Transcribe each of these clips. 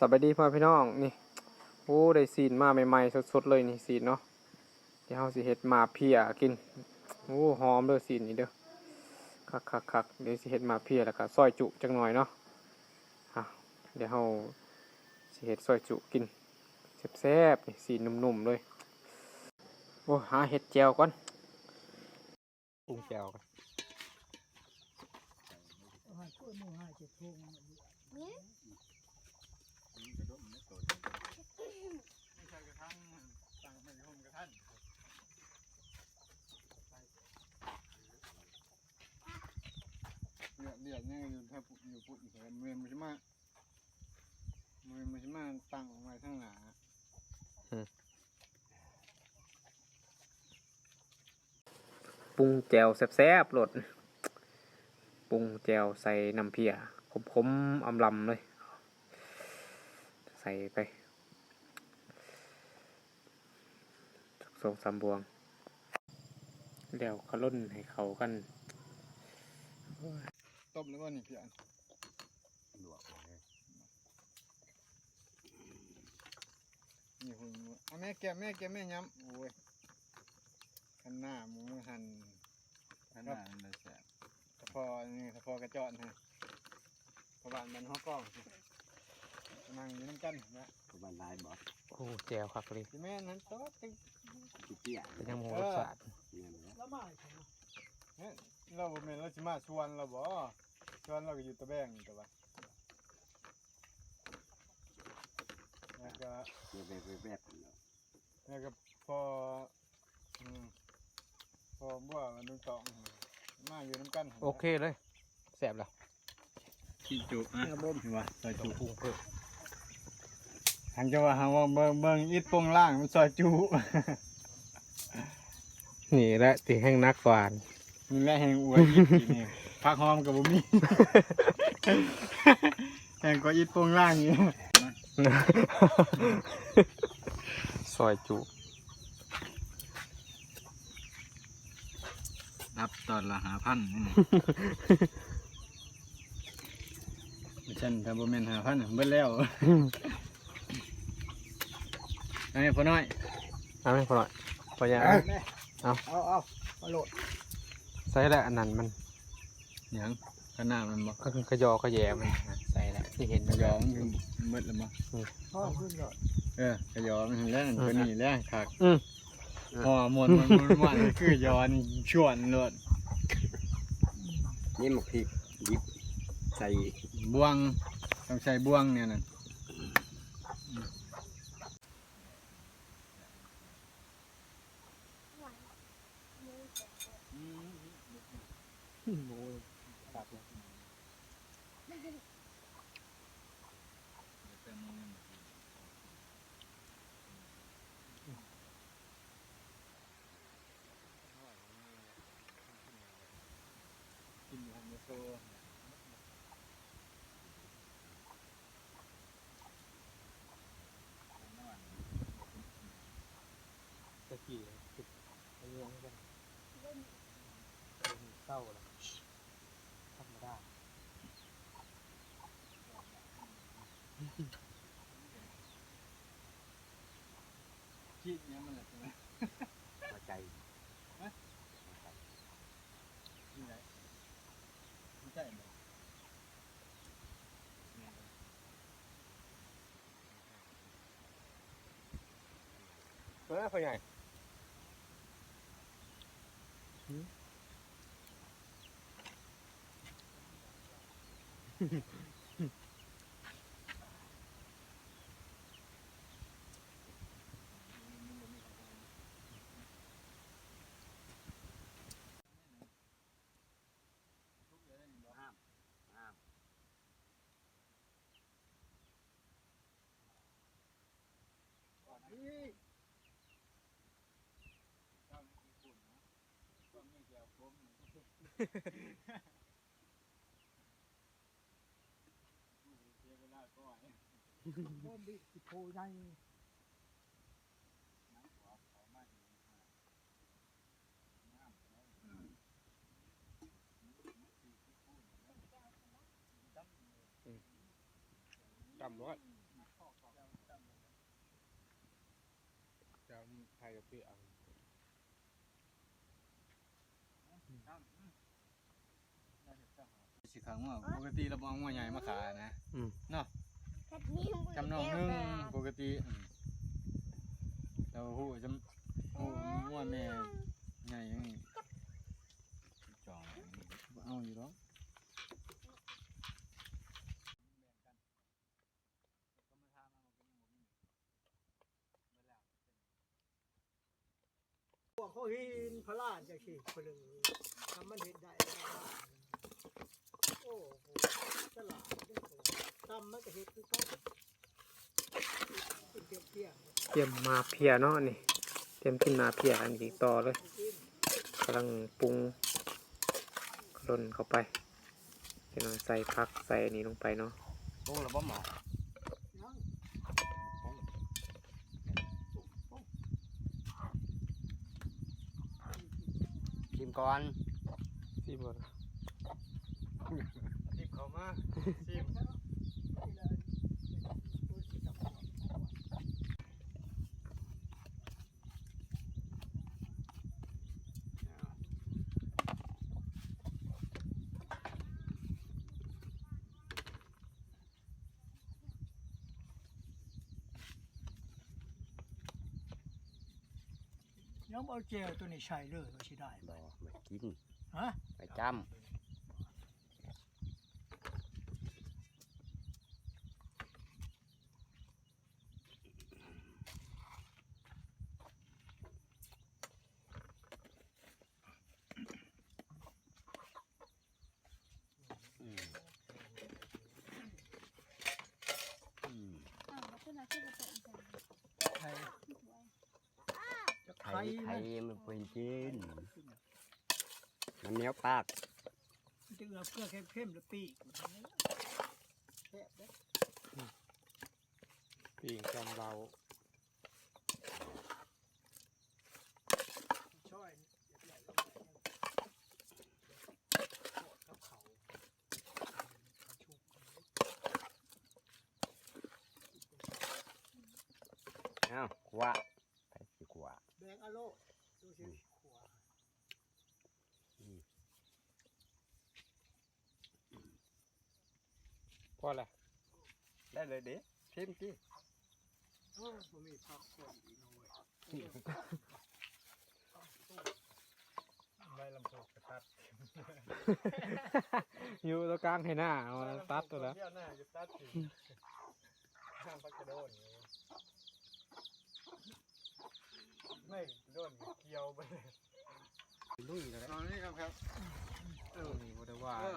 สวัสดีพ่อพี่น้องนี่โอ้ได้ซีนมาใหม่ๆสดๆเลยนี่ซีนเนาะเดี๋ยวเฮาสิเฮ็ดหมาเพียกินโอ้หอมเด้อซีนนี่เด้อคักคักคักๆๆเดี๋ยวสิเฮ็ดหมาเพียแล้วก็ซอยจุจังหน่อยเนาะอะเดี๋ยวเฮาสิเฮ็ดซอยจุกินแซ่บๆนี่ซีนนุ่มๆเลยโอ้หาเห็ดแจวก่อนปรุงแจวก่ อนเลือดเลือดเนี่ยอยู่ถ้าปุ๊อยู่ปุ๊อยู่มันมันใช่มามันมันใช่มาตั้งออกมาข้างหน้าปรุงแจวแซ่บๆโลดปรุงแจวใส่น้ำเพียขมๆอำลำเลยใส่ไปสักสองสามบวงเดี๋ยวเขาล่นให้เขากันต้มแล้วว่านี่พี่อันลวกเลยนี่คุณอะแม่แกะแม่แกะแม่ย้ำโอ้ยขันหน้าหมูหันข้างหน้ามันเลยแสบถ้าพอนี่ถ้าพอกระจอนฮะพอบานมันห้อกล้องสิ นั่งอยู่น้ำกันนะกบันลายบอกโอ้แจวคักเลยที่แม่นั้นโต๊ะติ๊กขี้เตี้ยเป็นยังโมรสชาติเนี่ยนะเนี่ยเราบ่แม่นเราสิมาชวนเราบ่ชวนเราก็อยู่ตะแบงนี่แต่ว่าแล้วก็เดี๋ยวแบบแบบแบบเนาะแล้วก็พออืมพอบัวมันดูตองมาอยู่น้ำกันหั่นนะโอเคเลยแซ่บแล้วขี้จุอะบ่มว่าซอยจุปรุงเพิ่ม ทางจะว่าหาว่าเบิ่งเบิ่งอิดโปงล่างมันซอยจุนี่แหละตีแห้งนักกวานนี่แหละแห่งอวยอิดอีนี่ผักหอมกับบ่มีแห่งก็อิดโปงล่างอยู่ซอยจุรับตอนละหาพันฉันถ้าบ่แม่นหาพันเบิดแล้ว ไอ้พ่อน้อยเอาไหมพอหน่อยพอยังเอาเอาเอาเอาโหลดใส่แล้วอันนั้นมันหยังขนาดมันบ่ก็คือกระยอก็แย่มันใส่แล้วที่เห็นกระยอมันคือหมดแล้วบ่พ่อขึ้นก่อนเออกระยอมันเห็นแล้วตัวนี้แล้วคักอืมพอหมดมันมันมันคือยอนชวนโลดนี่หมกพริกดิบใส่บ่วงต้องใช้บ่วงเนี่ยน่ะกินฮันโซตะกี้ติดอันนี้อันนี้กันเศร้าแล้ว พ่อใหญ่ ต้นดิสิโพยัวเำแล้จำร้อยจำใครกัเปื่อ สิขังว่าปกติเราบเอางัวใหญ่มาขายนะอืมเนาะจำจำนองหนึงปกติอืมแต่ว่าหูจำหูงัวแม่ใหญ่ยังจองบ่เอาอยู่หรอกพวกเขาหินพระลานจังซี่คนหนึ่งทำมันเห็นได้โอ้โหฉลาดเด้อทำมันก็เห็ดคือกันกินเตี้ยเตี้ยเตรียมมาเพียเนาะนี่ เตรียมกินมาเพียอันนี้ต่อเลยกินกำลังปรุงกล่นเข้าไปเดี๋ยวเราใส่ผักใส่อันนี้ลงไปเนาะปุ้งแล้วบ่หมอยังชิมก่อนซีบ ดทิบเขามาทิบยังเอาเจลตัวนี้ใช้เลยว่าสิได้บ่ไม่กิน ฮะ ไปจำ ไข่ไข่ไข่มันเป็นจีนมันเหนียวปากมันจะเอาเกลือเข้มๆแล้วปีกแซ่บเด้อปีงจำเรา ช่อยใหญ่ๆแล้วกับเขาชุบ เอ้าขวาไปสิขวาแบงอะโลดูสิขวาพอละได้เลยเด้ชิมสิโอ้ผมมีผักคนอีกหน่อยไม่ลำโพงกระตัดอยู่ตรงกลางให้หน้าเอาตัดตัวแล้วเที่ยวหน้าจะตัดสิห้ามพักกระโดด ไม่โดนเกี่ยวไปลุยแล้วตอนนี้ครับครับเออนี่บ่ได้ว่าเออ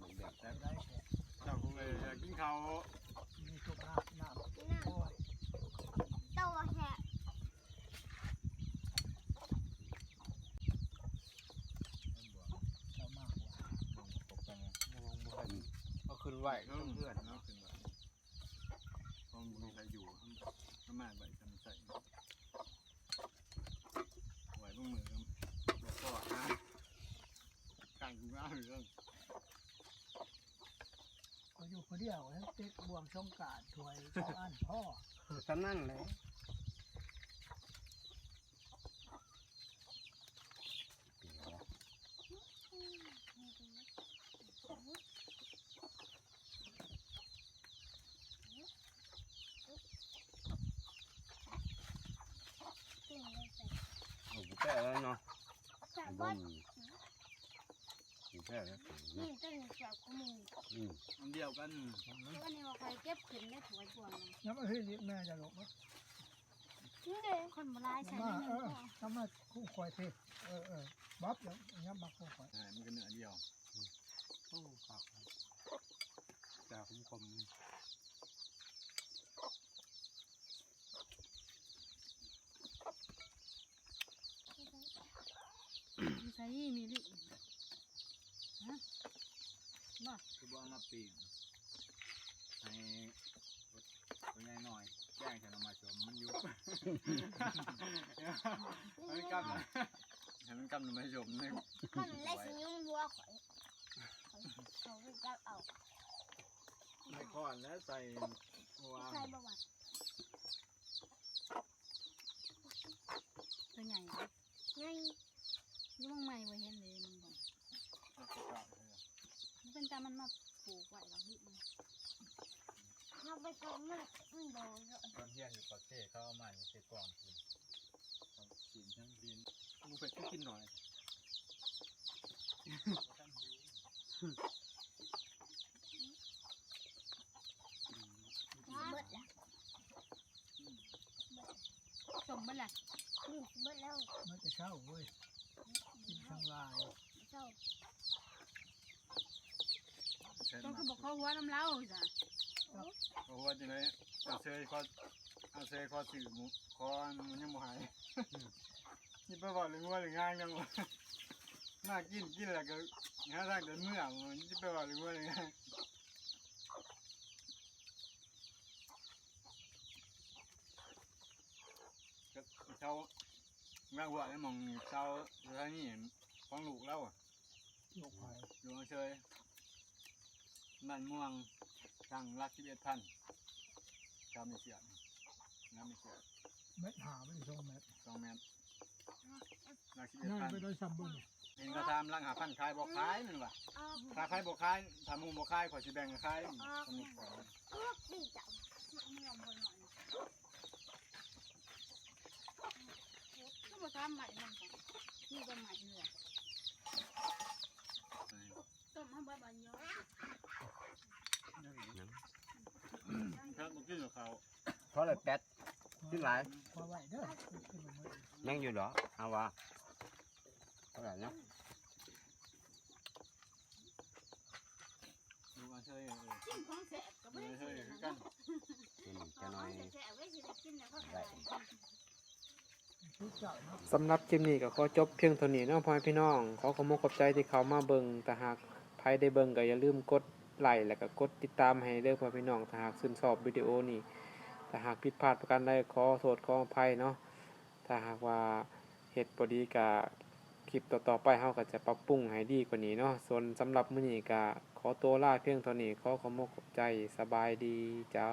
มันแบบนั้นได้แค่เจ้าคงเลยอยากกินเขาวมีตัวน้ำน้ำโอ้ยเรามากกว่าตกใจไงเอาขึ้นไหวเพื่อนเพื่อนเนาะขึ้นมาพอมีใครอยู่ก็มาใบกันใส่ไหวพวกมือกันบอกก่อนนะกันกูมาเรื่อง ก็อยู่คนเดียวแล้วเต็กบวงช่องกาดถวยสองอันพ่อทำนั่นเลยเดี๋ยวโอ้โหแก่แล้วเนาะบุ้ม แก่แล้วอืมอันเดียวกันเก็บขึ้นได้ถวยบวงน้ำมันให้แม่จะหลงมั้ยนี่เลยคนโบราณใส่มาในเอนี้อทำมาคู่คอยเทเออเออบ๊อบแล้วยับมาคู่คอยอ่ามันก็เนื้อเดียวโอ้ครับจากผมคมใส่มีลิ คือบ่เอามาปีนให้ตัวใหญ่หน่อยแจ้งจะนำมาชมมันยุบมันกำนะให้มันกำนำมาชมเนี่ยคนไล่สิยุ่งวัวข่อยเขาไปจับเอาในก้อนแล้วใส่ว้าใส่บ่วัดตัวใหญ่ไหมใหญ่ยี่มังใหม่ไว้เห็นเลยมัน บอกมันเป็นตามันมาปลูกไว้หลังนี้มันเอาไปก่อนมันมันโดนเยอะตอนเที่ยงอยู่ปากเซ่เขาเอามาอยู่เซ่กล่องกินกินทั้งดินกูเป็ดก็กินหน่อยเบิดละสมเบิดละนี่เบิดแล้วมันจะเข้าเว้ยกินทั้งลายเจ้า ใช่ต้องไหมคือบอกเขาหัวน้ำเล้าจ้ะเพราะว่าจะได้เอาเซยเขาเอาเซยเขาสื่อหมุคอมันยังบ่หายนี่ไปบอกเลยว่าหรืองานยังวะน่ากินกินแล้วก็หาทางเดินเมื่อมันจะไปบอกเลยว่าหรืองานก็เช้าแม่หัวไอ้มองเช้าเท่านี้ของลูกแล้วอะโยกไผ่หลวงเชย บ้านม่วงทางรักสิบเอ็ดพันจำไม่เสียน้ำไม่เสียเม็ดหาไม่ได้สองเม็ดสองเมตรรักสิบเอ็ดง่ายพันไปโดยซัมบุญเห็นก็ทำรังหาพันขายบอกขายมันว่ะออกถ้าขายบอกขายถ้ามุมบอกขายขอชิแบ่งกับขายสนุกกว่าออกดีจ้ะไม่ยอมคนหน่อยก็บอกทำใหม่มันก่อนนี่ก็ใหม่เหนื่อยต้มให้ใบบันเยอะ ครับมันขึ้นกับเขาเพราะอะไรแป๊ดขึ้นหลายมาไหวเด้อขึ้นมาเมื่อยังอยู่เหรอเอาวะเท่าไหร่เนาะดูอาเชยเออกินของแสบก็ดูไม่ได้อาเชซื้ยอคือนะกันตัวนี้ขอจะงน้อยแสบไว้สิได้กินแล้วก็ได้ได้ทุกเจ้าเนาะสำหรับคลิปนี้ก็ขอจบเพียงเท่านี้เนาะพ่อแม่พี่น้อง ขอขอบคุณขอบใจที่เขามาเบิ่งแต่หากใครได้เบิ่งก็อย่าลืมกด ไลค์แล้วก็กดติดตามให้เด้อพ่อแม่พี่น้องถ้าหากชื่นชอบวิดีโอนี้ถ้าหากผิดพลาดประการใดขอโทษขออภัยเนาะถ้าหากว่าเฮ็ดบ่ดีก็คลิปต่อๆไปเฮาก็จะปรับปรุงให้ดีกว่านี้เนาะส่วนสำหรับมื้อนี้ก็ขอตัวลาเพียงเท่านี้ขอขอมกขอบใจสบายดีเจ้า